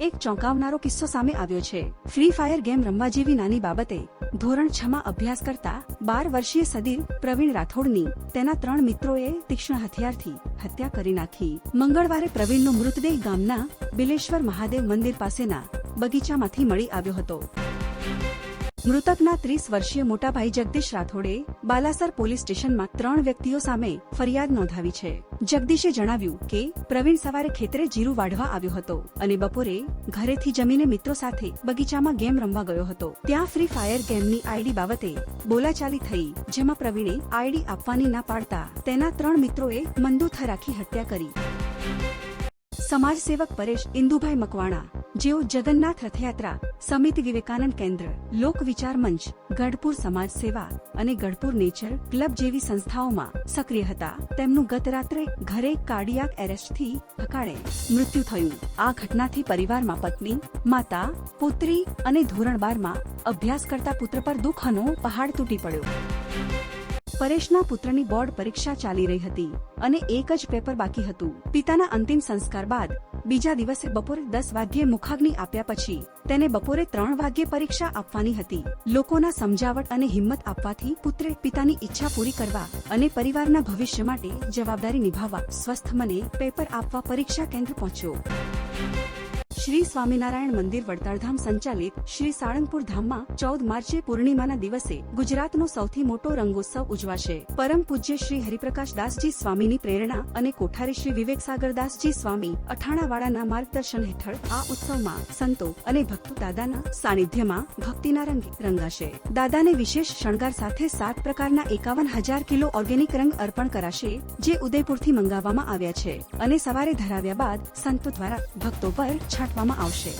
એક ચોંકાવનારો કિસ્સો સામે આવ્યો છે. ફ્રી ફાયર ગેમ રમવા જેવી નાની બાબતે ધોરણ છ માં અભ્યાસ કરતા બાર વર્ષીય સદીર પ્રવીણ રાઠોડની તેના ત્રણ મિત્રોએ તીક્ષ્ણ હથિયારથી હત્યા કરી નાખી. મંગળવારે પ્રવીણનો મૃતદેહ ગામના બિલેશ્વર મહાદેવ મંદિર પાસેના બગીચામાંથી મળી આવ્યો હતો. મૃતકના ત્રીસ વર્ષીય મોટાભાઈ જગદીશ રાઠોડે બાલાસર પોલીસ સ્ટેશનમાં ત્રણ વ્યક્તિઓ સામે ફરિયાદ નોંધાવી છે. જગદીશે જણાવ્યું કે, પ્રવીણ સવારે ખેતરે જીરું વાઢવા આવ્યો હતો અને બપોરે ઘરેથી જમીને મિત્રો સાથે બગીચામાં ગેમ રમવા ગયો હતો. ત્યાં ફ્રી ફાયર ગેમની આઈડી બાબતે બોલાચાલી થઈ, જેમાં પ્રવીણે આઈડી આપવાની ના પાડતા તેના ત્રણ મિત્રોએ મંદુથ રાખી હત્યા કરી. સમાજ સેવક પરેશ ઇન્દુભાઈ મકવાણા જેઓ જગન્નાથ રથયાત્રા, સમિતિ વિવેકાનંદ કેન્દ્ર, લોક વિચાર મંચ, ગઢપુર સમાજ સેવા અને ગઢપુર નેચર ક્લબ જેવી સંસ્થાઓમાં સક્રિય હતા. તેમનું ગત રાત્રે ઘરે કાર્ડિયાક એરેસ્ટથી હકાળે મૃત્યુ થયું. આ ઘટનાથી પરિવારમાં પત્ની, માતા, પુત્રી અને ધોરણ બારમાં અભ્યાસ કરતા પુત્ર પર દુઃખનો પહાડ તૂટી પડ્યો. પરેશના પુત્રની બોર્ડ પરીક્ષા ચાલી રહી હતી અને એક જ પેપર બાકી હતું. પિતાના અંતિમ સંસ્કાર બાદ બીજા દિવસે બપોરે દસ વાગ્યે મુખાગ્નિ આપ્યા પછી તેને બપોરે ત્રણ વાગ્યે પરીક્ષા આપવાની હતી. લોકોના સમજાવટ અને હિંમત આપવાથી પુત્રે પિતાની ઈચ્છા પૂરી કરવા અને પરિવારના ભવિષ્ય માટે જવાબદારી નિભાવવા સ્વસ્થ મને પેપર આપવા પરીક્ષા કેન્દ્ર પહોંચ્યો. શ્રી સ્વામિનારાયણ મંદિર વડતાળધામ સંચાલિત શ્રી સાળંગપુર ધામમાં ચૌદ માર્ચે પૂર્ણિમાના દિવસે ગુજરાતનો સૌથી મોટો રંગોત્સવ ઉજવાશે. પરમ પૂજ્ય શ્રી હરિપ્રકાશ દાસજી સ્વામીની પ્રેરણા અને કોઠારી શ્રી વિવેક સાગર દાસજી સ્વામી અઠાણાવાળાના માર્ગદર્શન હેઠળ આ ઉત્સવમાં સંતો અને ભક્તો દાદાના સાનિધ્યમાં ભક્તિના રંગે રંગાશે. દાદાને વિશેષ શણગાર સાથે સાત પ્રકારના એકાવન હજાર કિલો ઓર્ગેનિક રંગ અર્પણ કરાશે, જે ઉદયપુરથી મંગાવવામાં આવ્યા છે અને સવારે ધરાવ્યા બાદ સંતો દ્વારા ભક્તો પર છાંટવામાં આવશે.